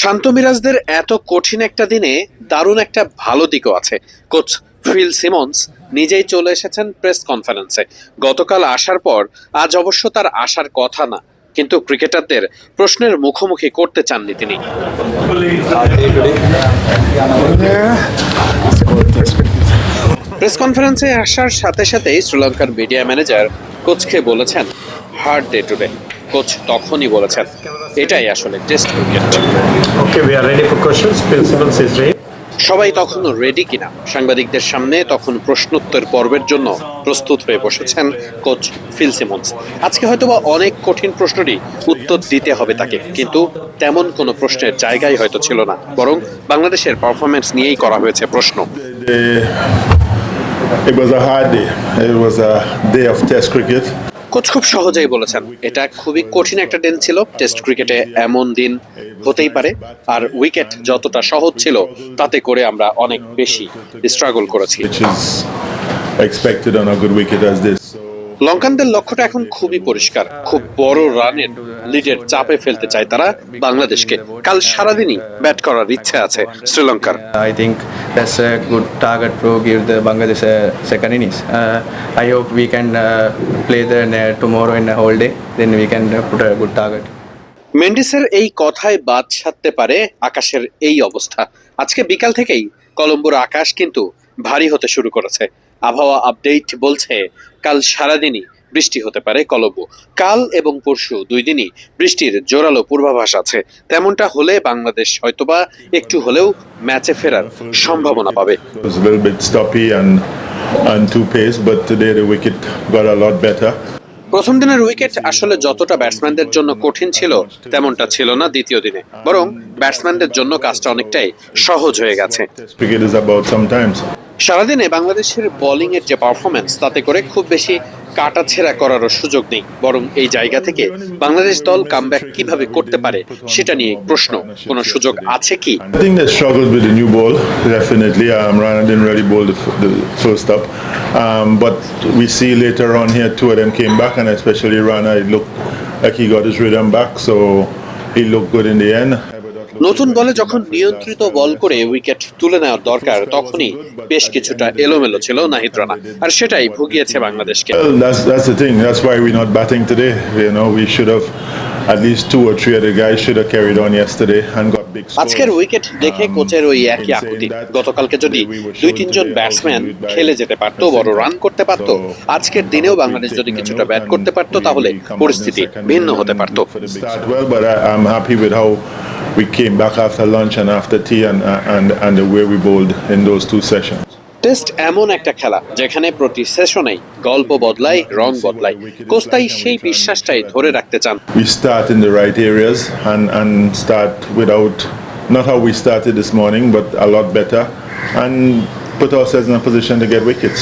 শান্ত মিরাজদের এত কঠিন একটা দিনে দারুণ একটা ভালো দিকও আছে। কোচ ফিল সিমন্স নিজেই চলে এসেছেন প্রেস কনফারেন্সে। গতকাল আসার পর আজ অবশ্য তার আসার কথা না, কিন্তু ক্রিকেটারদের প্রশ্নের মুখোমুখি করতে চাননি তিনি। প্রেস কনফারেন্সে আসার সাথে সাথেই শ্রীলঙ্কার মিডিয়া ম্যানেজার কোচকে বলেছেন, হার্ড ডে টুডে। কোচ তখনই বলেছেন এটাই আসলে Test cricket we are ready for questions. Principals is ready. সবাই তখন রেডি কিনা সাংবাদিকদের সামনে তখন প্রশ্নোত্তর পর্বের জন্য প্রস্তুত হয়ে বসেছেন কোচ ফিল সিমন্স আজকে হয়তোবা অনেক কঠিন প্রশ্নেরই উত্তর দিতে হবে তাকে কিন্তু তেমন কোনো প্রশ্নের জায়গায় হয়তো ছিল না বরং বাংলাদেশের পারফরমেন্স নিয়েই করা হয়েছে প্রশ্ন it was a hard day. It was a day of Test cricket. Coach খুব সহজেই বলেছেন, এটা খুবই কঠিন একটা দিন ছিল। টেস্ট ক্রিকেটে এমন দিন হতেই পারে, আর উইকেট যতটা সহজ ছিল, তাতে করে আমরা অনেক বেশি স্ট্রাগল করেছি। লঙ্কানদের লক্ষ্যটা এখন খুবই পরিষ্কার খুব বড় রানের লিডের চাপে ফেলতে চায় তারা বাংলাদেশকে কাল সারাদিনই ব্যাট করার ইচ্ছে আছে শ্রীলঙ্কার to give the Bangladesh a second innings. Uh, I hope we can uh, play the uh, tomorrow in a whole day. Then we can uh, put a good target. মেন্ডিসের এই কথায় বাদ সাধতে পারে আকাশের এই অবস্থা আজকে বিকাল থেকেই কলম্বোর আকাশ কিন্তু ভারী হতে শুরু করেছে আবহাওয়া আপডেট বলছে কাল সারাদিনই বৃষ্টি হতে পারে কলম্বো কাল এবং পরশু দুই দিনই বৃষ্টির জোরালো পূর্বাভাস আছে। তেমনটা হলে বাংলাদেশ হয়তোবা একটু হলেও ম্যাচে ফেরার সম্ভাবনা পাবে. প্রথম দিনের উইকেট আসলে যতটা ব্যাটসম্যানদের জন্য কঠিন ছিল তেমনটা ছিল না দ্বিতীয় দিনে। বরং ব্যাটসম্যানদের জন্য কাজটা অনেকটাই সহজ হয়ে গেছে। সারাদিনে বাংলাদেশের বোলিং এর যে পারফরমেন্স তাতে করে খুব বেশি কাটাছেড়া করারও সুযোগ নেই বরং এই জায়গা থেকে বাংলাদেশ দল কামব্যাক কীভাবে করতে পারে সেটা নিয়ে প্রশ্ন কোনো সুযোগ আছে কি I think they struggled with the new ball, definitely. Um, Rana didn't really bowl the, the first up. Um, but we see later on here, two of them came back, and especially Rana, it looked like he got his rhythm back, so he looked good in the end. নতুন বলে যখন নিয়ন্ত্রিত বল করে wicket তুলে নেওয়ার দরকার তখনই বেশ কিছুটা এলোমেলো ছিল নাহিদ রানা আর সেটাই ভুগিয়েছে বাংলাদেশকে at least two or three of guys should have carried on yesterday and got. আজকের উইকেট দেখে কোচের ওই একই আকুতি। গতকালকে যদি দুই তিনজন ব্যাটসম্যান খেলে যেতে পারতো বড় রান করতে পারত আজকের দিনেও বাংলাদেশ যদি কিছুটা ব্যাট করতে পারতো তাহলে পরিস্থিতি ভিন্ন হতে পারত। we came back after lunch and after tea and, and, and the way we bowled in those two sessions. Test এমন একটা খেলা যেখানে প্রতি সেশনেই গল্প বদলায় রং বদলায় কোচ সেই বিশ্বাসটাই ধরে রাখতে চান We start in the right areas and, and start without, not how we started this morning, but a lot better and put ourselves in a position to get wickets.